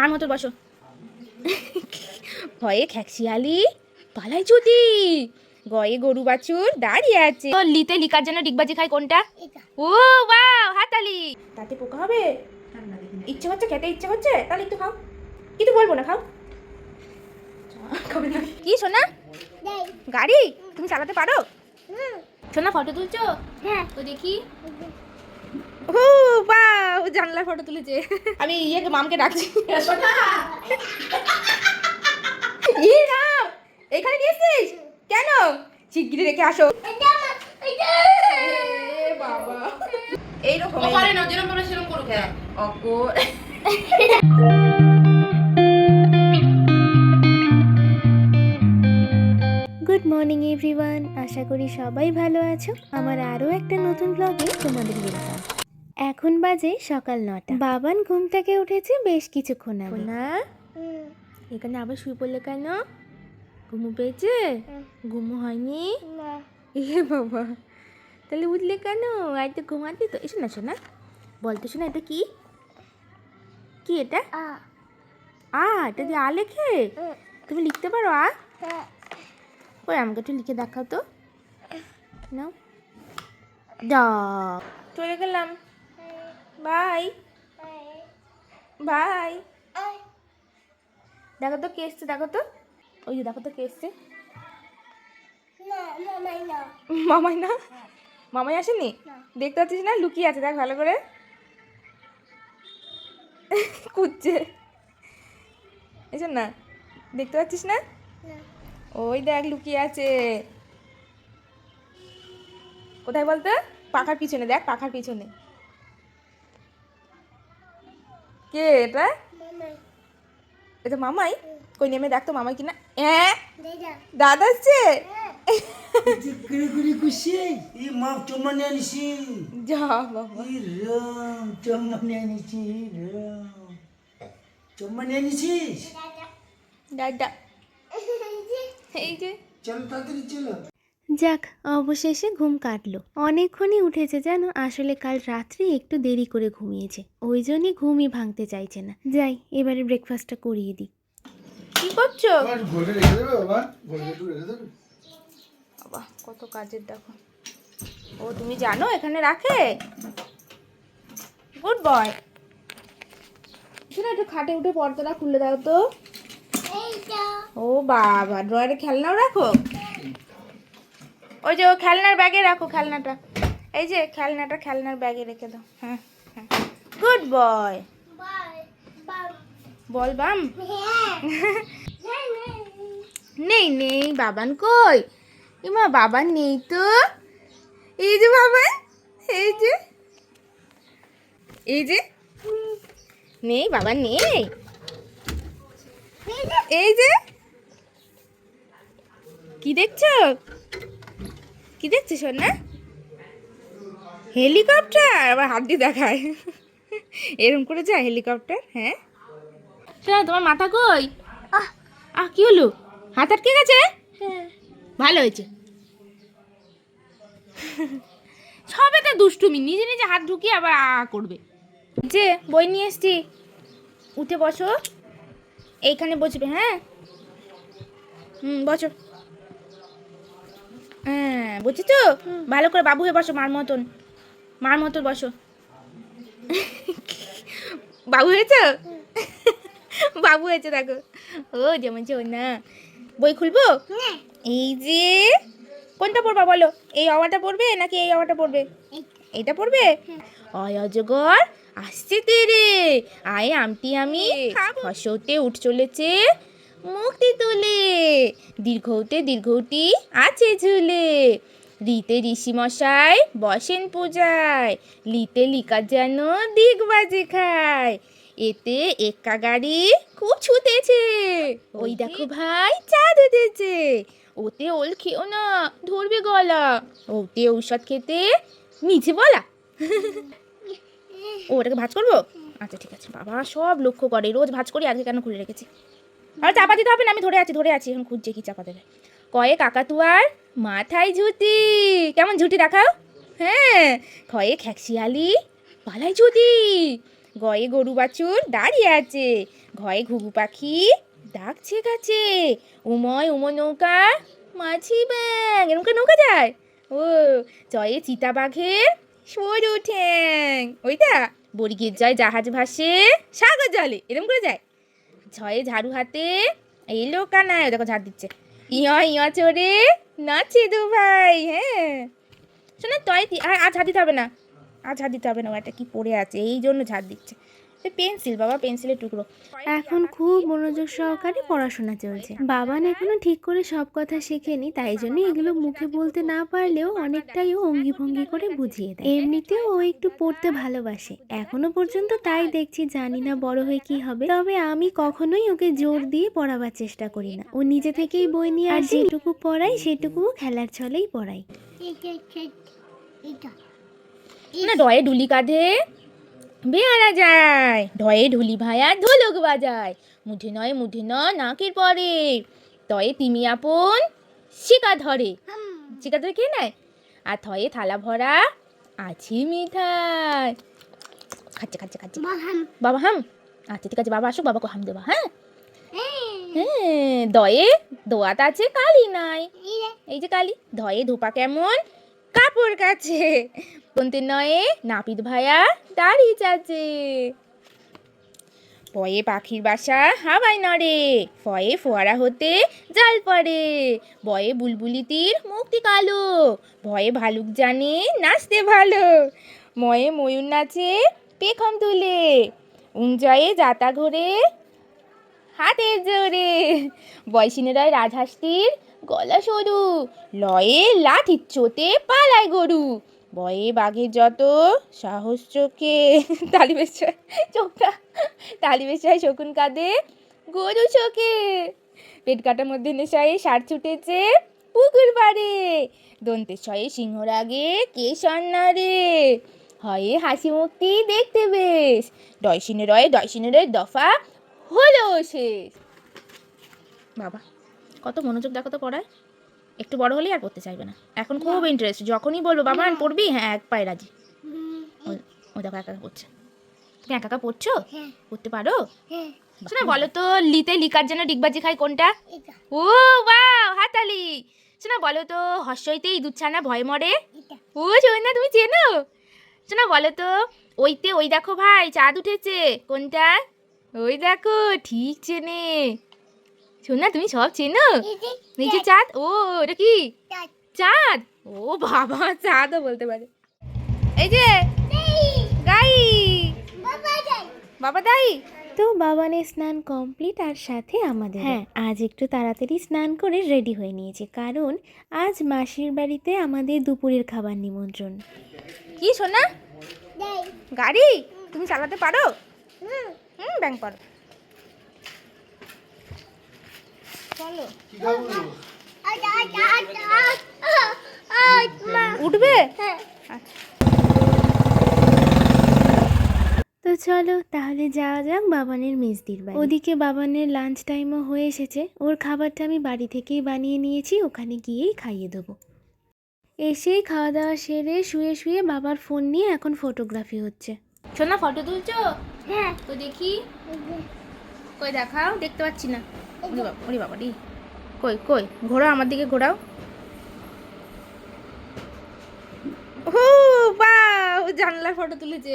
মার মতো বসো। ভয়ে খ্যাকশিয়ালি পালাই চুতি গয়ে গরু বাছুর দাঁড়িয়ে আছে। তো লিতে লিকার জন্য ডিগবাজি খায় কোনটা? ও বাও হাতালি। তাতে পোকা হবে? ইচ্ছে হচ্ছে খেতে ইচ্ছে হচ্ছে? তাহলে একটু খাও। কিন্তু বলব না খাও। কি সোনা? গাড়ি? তুমি চালাতে পারো? সোনা ফটো তুলছো? হ্যাঁ। তো দেখি। ও বাও জানলা ফটো তুলেছে। আমি ইয়েকে মামকে ডাকছি। ই রাম এখানে নিয়ে এসেছিস? কেন? শিগগিরি রেখে আসো। বাবা এইরকম ওখানে না যেরকম করে সেরকম করুক হ্যাঁ অকর গুড মর্নিং এভরিওয়ান আশা করি সবাই ভালো আছো। আমার আরও একটা নতুন ব্লগে তোমাদের ওয়েলকাম এখন বাজে সকাল নটা। বাবান ঘুম থেকে উঠেছে বেশ কিছুক্ষণ আগে। না এখানে আবার শুয়ে পড়লে কেন? ঘুমু পেয়েছে? ঘুমু হয়নি? এ বাবা। তাহলে উঠলে কেন? আর তো ঘুমাতে তো এসো না শোনা বলতো শোনা এটা কি? কি এটা? আ। এটা দিয়ে আ লেখে? তুমি লিখতে পারো আ? ওই আমাকে একটু লিখে দেখাও তো। নাও। দা চলে গেলাম। বাই। বাই। দেখো তো কে এসছে দেখো তো। ওই যে দেখো তো কে এসছে। মামাই না। মামাই আসেনি? দেখতে পাচ্ছিস না? লুকিয়ে আছে দেখ ভালো করে। কুচ্ছে এসো না। দেখতে পাচ্ছিস না। ওই দেখ লুকিয়ে আছে। কোথায় বলতো? পাখার পিছনে দেখ পাখার পিছনে। কে এটা এটা মামাই কই নেমে দেখ তো মামাই কিনা হ্যাঁ দাদা যে চলো তাড়াতাড়ি চলো যাক অবশেষে ঘুম কাটলো। অনেকক্ষণই উঠেছে জানো আসলে কাল রাত্রে একটু দেরি করে ঘুমিয়েছে। ওই জন্যই ঘুমই ভাঙতে চাইছে না। যাই এবারে ব্রেকফাস্টটা করিয়ে দিই। কি করছ? বাবা? কত কাজের দেখো। ও তুমি জানো এখানে রাখে? গুড বয় শোনো একটু খাটে উঠে পর্দাটা খুলে দাও তো। ও বাবা ড্রয়ারে খেলনাও রাখো? ওই যে ও খেলনার ব্যাগে রাখো খেলনাটা। এই যে খেলনাটা খেলনার ব্যাগে রেখে দাও। হ্যাঁ হ্যাঁ। গুড বয় বল বাম। নেই নেই, বাবান কই? এমা বাবান নেই তো। এই যে বাবান, এই যে। এই যে। নেই বাবা নেই। এই যে। কি দেখছ? কি দেখছ না হেলিকপ্টার? আবার হাত দিয়ে দেখায়। এরকম করে যায় হেলিকপ্টার হ্যাঁ? শোনা তোমার মাথা কই? আহ। আহ কি হলো? হাত আটকে গেছে? ভালো হয়েছে। সবে তো দুষ্টুমি নিজে নিজে হাত ঢুকিয়ে আবার আ করবে। যে বই নিয়ে এসছি। উঠে বসো। এইখানে বসবে হ্যাঁ? হুম বসো। হ্যাঁ বুঝেছ? ভালো করে বাবু হয়ে বসো মার মতন। মার মতন বসো। বাবু হয়েছো? বাবু হয়েছে দেখো। ও যেমন না। বই খুলবো? এই যে কোনটা পড়বা বলো? এই অওয়াটা পড়বে নাকি এই অওয়াটা পড়বে? এইটা। পড়বে? অয় অজগর আসছে তেরে। আয় আমটি আমি হসতে উঠ চলেছে। মুক্তি তুলে। দীর্ঘতে দীর্ঘটি আছে ঝুলে। রিতে ঋষি মশাই বসেন পূজায়। লিতে লিকা যেন দিক বাজে খায়। এতে একা গাড়ি খুব ছুটেছে ওই দেখো ভাই চাঁদ উঠেছে। ওতে ওল খেও না ধরবে গলা। ওতে ঔষধ খেতে মিছে বলা। ও ওটাকে ভাজ করব? আচ্ছা ঠিক আছে। বাবা সব লক্ষ্য করে। রোজ ভাজ করি আজকে কেন খুলে রেখেছি? আর চাপা দিতে হবে না, আমি ধরে আছি ধরে আছি, এখন খুঁজছে কি চাপা দেবে। কয়ে কাকাতুয়ার মাথায় ঝুটি কেমন ঝুটি দেখাও? হ্যাঁ খয়ে খ্যাকশিয়ালি পালাই ঝুটি গয়ে গরু বাছুর দাঁড়িয়ে আছে। ঘয়ে ঘুঘু পাখি ডাকছে গাছে উময় উম নৌকা মাছি ব্যাং এরকম করে নৌকা যায়? ও, জয়ে চিতা বাঘের সরু ঠ্যাং। ওইটা? বর্গির জয় জাহাজ ভাসে সাগর জলে এরকম করে যায়? ছয়ে ঝাড়ু হাতে এই লোকানায় দেখো ঝাড় দিচ্ছে। ইয়া ইয়া চড়ে নাচে দু ভাই হ্যাঁ। শোনো তয় আর ঝাড় দিতে হবে না। আর ঝাড় দিতে হবে না ও কি পড়ে আছে, এই জন্য ঝাড় দিচ্ছে। পেন্সিল বাবা পেন্সিলের টুকরো। এখন খুব মনোযোগ সহকারে পড়াশোনা চলছে। বাবান এখনও ঠিক করে সব কথা শেখেনি তাই জন্য এগুলো মুখে বলতে না পারলেও অনেকটাই ও অঙ্গি ভঙ্গি করে বুঝিয়ে দেয়। এমনিতেও ও একটু পড়তে ভালোবাসে। এখনও পর্যন্ত তাই দেখছি জানি না বড় হয়ে কি হবে। তবে আমি কখনোই ওকে জোর দিয়ে পড়াবার চেষ্টা করি না। ও নিজে থেকেই বই নিয়ে আর যেটুকু পড়াই সেটুকু খেলার ছলেই পড়াই। না ডয়ে ডুলি কাঁধে। বেয়ারা যায়। ঢয়ে ঢুলি ভায়া ঢোলক বাজায়। মুঠে নয় মুঠে ন নাকের পরে। তয়ে তিমি আপন শিকা ধরে। শিকা ধরে কে নেয়? আর থয়ে থালা ভরা আছি মিঠাই। খাচ্ছে খাচ্ছে খাচ্ছে। বাবা হাম। আচ্ছা ঠিক আছে বাবা আসুক বাবাকে হাম দেবা হ্যাঁ? হ্যাঁ দয়ে দোয়াত আছে কালি নাই। এই যে কালি ধয়ে ধোপা কেমন কাপড় কাছে। বলতে নয়ে, নাপিত ভায়া দাড়ি চাচে। পয়ে পাখির বাসা হাওয়ায় নড়ে, ফয়ে ফোয়ারা হতে জাল পড়ে। বয়ে বুলবুলি তীর মুক্তি কালো, ভয়ে ভালুক জানে নাচতে ভালো। ময়ে ময়ূর নাচে পেখম তুলে, উঞ্জয়ে যাতা ঘোরে হাতের জোরে। বয়সিনেরায় রাজহাঁসটির গলা সরু, লয়ে লাঠির চোতে পালায় গরু। বয়ে বাঘের যত সাহস চোখে, তালি বেশায় চোখটা তালি বেশায় শকুন কাঁদে গরু চোখে। পেট কাটার মধ্যে নেশায় সার ছুটেছে পুকুর পাড়ে। দন্তের ছয়ে সিংহর আগে কে সন্নারে হয়ে হাসি মুক্তি দেখতে বেশ। ডয়সিনে রয়ে ডয়সিনে রয়ে দফা হলো শেষ। বাবা। কত মনোযোগ দেখো তো পড়ায়। একটু বড় হলেই আর পড়তে চাইবে না। এখন খুব ইন্টারেস্ট যখনই বলব বাবা আমি পড়বি? হ্যাঁ এক পায়ে রাজি। ও- দেখো একা পড়ছে। তুমি একা একা পড়ছো? পড়তে পারো? শোনা বলো তো লিতে লিকার জন্য ডিগবাজি খাই কোনটা? ও বাও হাতালি। শোনা বলো তো হর্ষইতেই দুধ ছানা ভয় মরে? ও না তুমি চেনো? শোনা বলো তো ওইতে ওই দেখো ভাই চাঁদ উঠেছে। কোনটা? ওই দেখো ঠিক চেনে। শোনা তুমি সব চেনো? নিচে চাঁদ। ও এটা কি? চাঁদ। ও বাবা চাঁদও বলতে পারে। এই যে গাই। বাবা দাই তো বাবানের স্নান কমপ্লিট আর সাথে আমাদের। হ্যাঁ। আজ একটু তাড়াতাড়ি স্নান করে রেডি হয়ে নিয়েছি কারণ আজ মাসির বাড়িতে আমাদের দুপুরের খাবার নিমন্ত্রণ। কি সোনা? গাড়ি? তুমি চালাতে পারো? হুম। ব্যাং পারো চলো উঠবে? আচ্ছা। তো চলো তাহলে যাওয়া যাক বাবানের মেজদির বাড়ি। ওদিকে বাবানের লাঞ্চ টাইমও হয়ে এসেছে। ওর খাবারটা আমি বাড়ি থেকেই বানিয়ে নিয়েছি ওখানে গিয়েই খাইয়ে দেবো। এসেই খাওয়া দাওয়া সেরে শুয়ে শুয়ে বাবার ফোন নিয়ে এখন ফটোগ্রাফি হচ্ছে। সোনা ফটো তুলছো? হ্যাঁ। তো দেখি। কই দেখাও? দেখতে পাচ্ছি না। ওরে বাবা ওরে বাবা রে। কই কই? ঘোরাও আমার দিকে ঘোরাও। ও বাহ জানলার ফটো তুলেছে।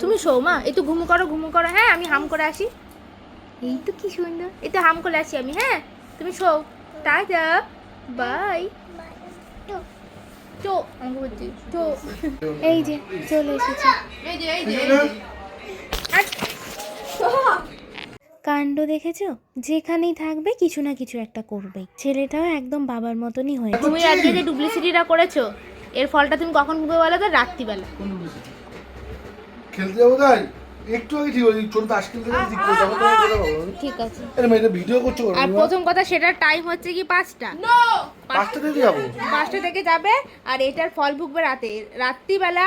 তুমি শো মা এই তো ঘুমু করো ঘুমু করো। হ্যাঁ আমি হাম করে আসি। এই তো কি সুন্দর। এই তো হাম করে আসি আমি হ্যাঁ? তুমি শো টাটা বাই। চো চো। এই যে চলে এসেছে। এই যে এই যে এই যে। আচ্ছা। কাণ্ড দেখেছ? যেখানেই থাকবে কিছু না কিছু একটা করবেই ছেলেটাও একদম বাবার মতনই হয়েছে। তুমি আজকে যে ডুপ্লিসিটিটা করেছ এর ফলটা তুমি কখন ভুবে বলো তো? রাত্রিবেলা। খেলতে যাব তাই? একটু আগে ঠিক হয়েছে ছোট খেলতে গেলে ঠিক করে যাব। আছে। আরে মেয়েটা ভিডিও করছ আর প্রথম কথা সেটার টাইম হচ্ছে কি পাঁচটা? পাঁচটা থেকে যাব? পাঁচটা থেকে যাবে আর এটার ফল ভুগবে রাতে। রাত্রিবেলা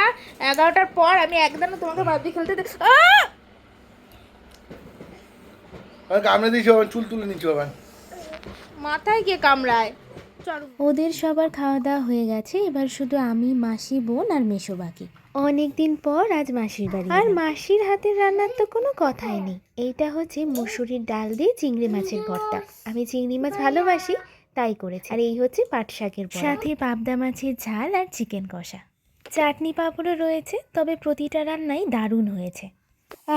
এগারোটার পর আমি একদম তোমাকে ভাবছি খেলতে দে- আহ! আর কামড়ে দিয়েছি বাবা চুল তুলে নিচ্ছি বাবা। মাথায় কে কামড়ায়? চলো। ওদের সবার খাওয়া দাওয়া হয়ে গেছে এবার শুধু আমি মাসি বোন আর মেশো বাকি। অনেক দিন পর আজ মাসির বাড়ি আর মাসির হাতের রান্নার তো কোনো কথাই নেই। এইটা হচ্ছে মুসুরির ডাল দিয়ে চিংড়ি মাছের ভর্তা। আমি চিংড়ি মাছ ভালোবাসি তাই করেছি। আর এই হচ্ছে পাট শাকের সাথে পাবদা মাছের ঝাল আর চিকেন কষা। চাটনি পাঁপড়ও রয়েছে তবে প্রতিটা রান্নাই দারুণ হয়েছে।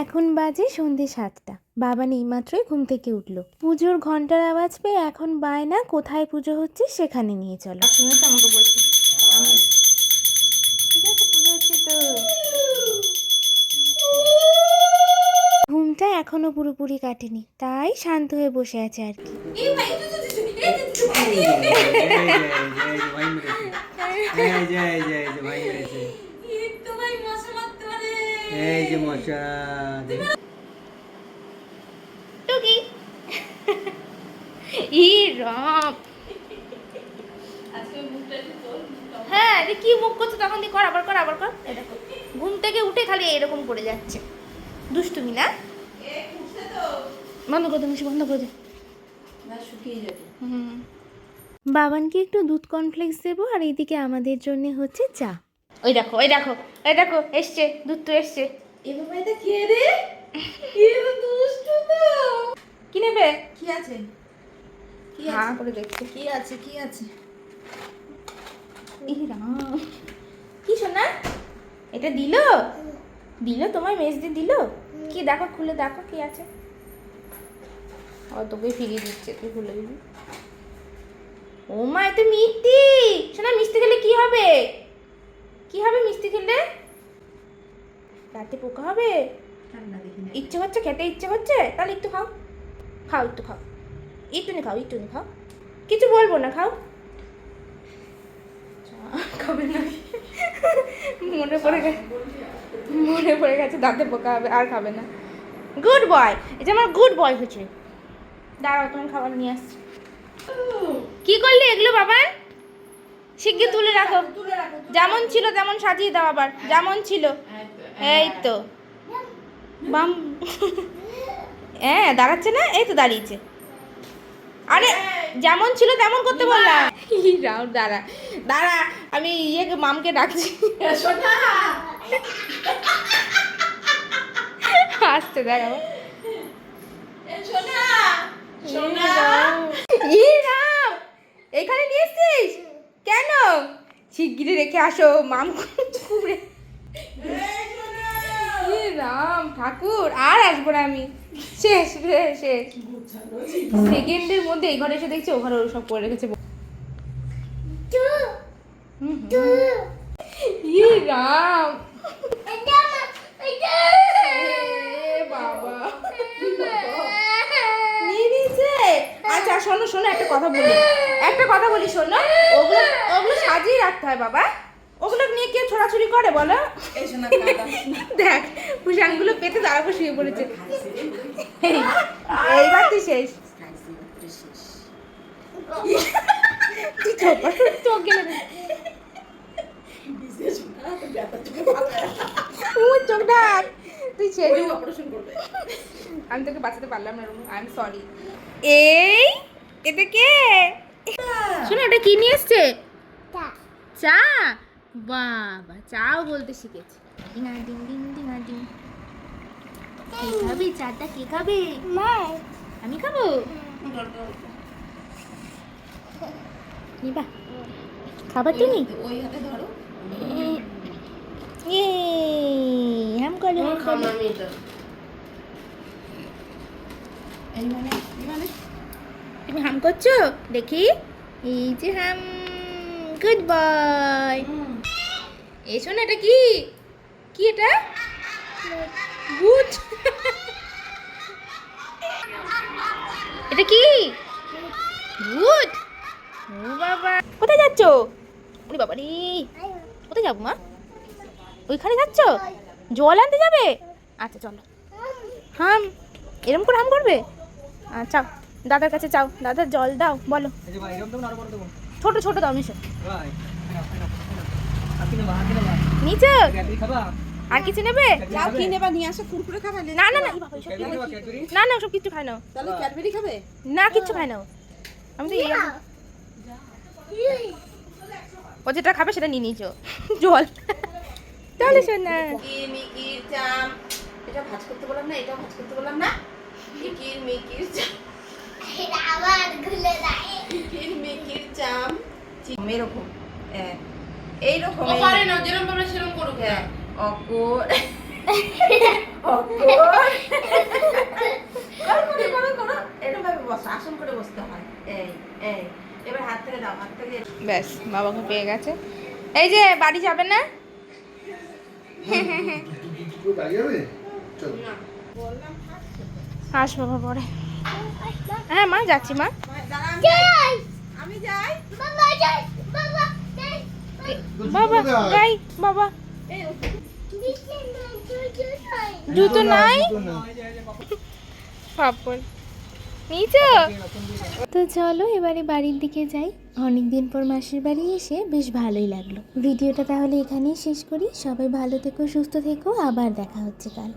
এখন বাজে সন্ধে সাতটা বাবা নেইমাত্রই ঘুম থেকে উঠল পুজোর ঘণ্টার আওয়াজ পেয়ে এখন বায়না কোথায় পুজো হচ্ছে সেখানে নিয়ে চলো শুনেছে আমাকে বলছে ঠিক আছে পুজো হচ্ছে তো ঘুমটা এখনও পুরোপুরি কাটেনি তাই শান্ত হয়ে বসে আছে আর কি এই যে মশা টুকি ই রাম হ্যাঁ রে কি মুখ করছ? তখন দিয়ে কর আবার কর আবার কর। দেখো ঘুম থেকে উঠে খালি এরকম করে যাচ্ছে। দুষ্টুমি না? বন্ধ করে দে মিশি বন্ধ করে দে। বাবানকে একটু দুধ কর্নফ্লেক্স দেবো আর এইদিকে আমাদের জন্য হচ্ছে চা। ওই দেখো ওই দেখো ওই দেখো এসছে দুধ তো এসছে কি নেবে? কি আছে? কি আছে? করে দেখছে। কি আছে কি আছে? কি শোনা এটা দিল? দিল তোমার মেজদি দিল? কি দেখো খুলে দেখো কি আছে। ও তোকে ফিরিয়ে দিচ্ছে তুই খুলে দিবি। ও মা এত মিষ্টি! শোনা মিষ্টি খেলে কি হবে? কি হবে মিষ্টি খেলে? রাতে পোকা হবে? ইচ্ছে হচ্ছে খেতে ইচ্ছে হচ্ছে? তাহলে একটু খাও। খাও একটু খাও। একটুনি খাও একটুনি খাও। কিছু বলব না খাও। খাবে না মনে পড়ে গেছে। মনে পড়ে গেছে দাঁতে পোকা হবে আর খাবে না। গুড বয় এটা আমার গুড বয় হচ্ছে দাঁড়াও তোমার খাবার নিয়ে আসছি। কি করলি এগুলো বাবা? শিগগির তুলে রাখো। যেমন ছিল তেমন সাজিয়ে দাও আবার। যেমন ছিল। এই তো। বাম। হ্যাঁ দাঁড়াচ্ছে না? এই তো দাঁড়িয়েছে। আরে যেমন ছিল তেমন করতে বললাম। রাও দাঁড়া। দাঁড়া আমি ইয়েকে মামকে ডাকছি। আসতে রাম এখানে নিয়ে এসছিস? কেন? শিগগিরি রেখে আসো মাম কুড়ে রাম ঠাকুর আর আসব না আমি। শেষ রে শেষ। সেকেন্ডের মধ্যে এই ঘরে এসে দেখছি ও ঘরে ওর সব করে রেখেছে। ই রাম এ বাবা নিয়ে নিয়েছে আচ্ছা শোনো শোনো একটা কথা বলি। একটা কথা বলি শোনো। ওগুলো ওগুলো সাজিয়ে রাখতে হয় বাবা। ওগুলো নিয়ে কে ছোড়াছুড়ি করে বলো? এই শোনা কাদা দেখ কুশানগুলো পেতে দাঁড়াবো শুয়ে পড়েছে। এইবার শেষ। চোখ ডাক তুই শেষ আমি তোকে বাঁচাতে পারলাম না আই এম সরি এই এটা কে? শোনো এটা কি নিয়ে এসছে? চা। বাবা চাও বলতে শিখেছে। ডিঙা ডিং ডিং ডিঙা ডিং। কে খাবে? চাটা কে খাবে? আমি খাব? নিবা। খাবার তুমি? ওই হাতে ধরো। এ হাম এই মানে এই মানে? তুমি হাম করছ? দেখি। এই যে হাম গুড বয় এসো না এটা কি? কি এটা? গুড। এটা কি? গুড। ও বাবা। কোথায় যাচ্ছ? ওরে বাবা রে। কোথায় যাব মা? ওইখানে যাচ্ছ? জল আনতে যাবে? আচ্ছা চলো। হাম, এরম করে হাম করবে? আচ্ছা দাদার কাছে চাও দাদা জল দাও বলো। ছোট ছোট দাও মিশো। নিচে। আর কিছু নেবে? যাও কি নেবা নিয়ে আসো কুরকুরে খাবে না না না? না না সব কিছু খায় না তাহলে ক্যাডবেরি খাবে? না কিচ্ছু খায় না আমি তো এই ও যেটা খাবে সেটা নিয়ে নিয়েছো। জল। মিকির মিকির চাম। এটা ভাজ করতে বললাম না এটাও ভাজ করতে বললাম না? মিকির মিকির চাম। এরকম। হ্যাঁ না যেরকম সেরকম করুক। হ্যাঁ অকর অকর করো করো করো করো। এরকম ভাবে বসো আসন করে বসতে হয়। এই এই এবার হাত থেকে দাও হাত থেকে ব্যাস বাবাকে পেয়ে গেছে। এই যে বাড়ি যাবে না? যাবে? বাবা পরে। হ্যাঁ মা যাচ্ছি মা। আমি যাই। আমি যাই। বাবা যাই। বাবা এই জুতো নাই। পাপড় নিচে। তো চলো এবারে বাড়ির দিকে যাই। অনেক দিন পর মাসির বাড়ি এসে বেশ ভালোই লাগল। ভিডিওটা তাহলে এখানেই শেষ করি। সবাই ভালো থেকো সুস্থ থেকো। আবার দেখা হচ্ছে কাল।